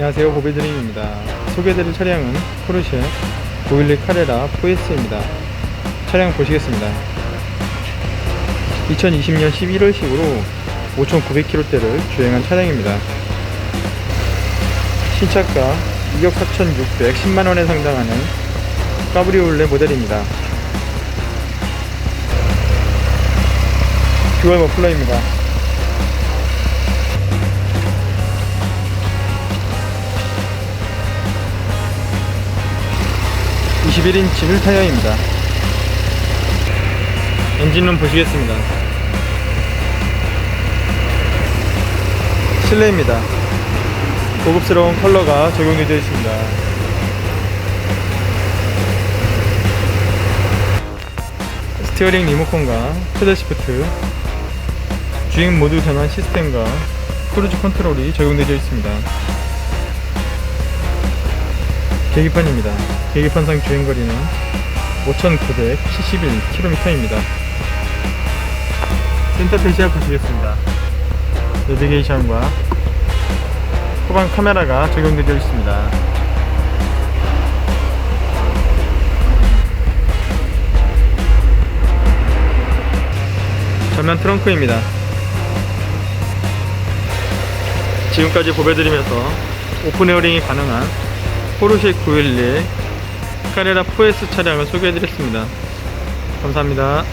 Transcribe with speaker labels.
Speaker 1: 안녕하세요. 고비드림입니다. 소개해드릴 차량은 포르쉐 911 카레라 4S입니다. 차량 보시겠습니다. 2020년 11월식으로 5,900km대를 주행한 차량입니다. 신차가 2억 4,600 10만원에 상당하는 까브리올레 모델입니다. 듀얼 머플러입니다 21인치 휠 타이어입니다. 엔진룸 보시겠습니다. 실내입니다. 고급스러운 컬러가 적용되어 있습니다. 스티어링 리모컨과 페달 시프트, 주행 모드 전환 시스템과 크루즈 컨트롤이 적용되어 있습니다. 계기판입니다. 계기판상 주행거리는 5,971km입니다. 센터페시아 보시겠습니다. 내비게이션과 후방 카메라가 적용되어 있습니다. 전면 트렁크입니다. 지금까지 보배드리면서 오픈 에어링이 가능한 포르쉐 911 카레라 4S 차량을 소개해드렸습니다. 감사합니다.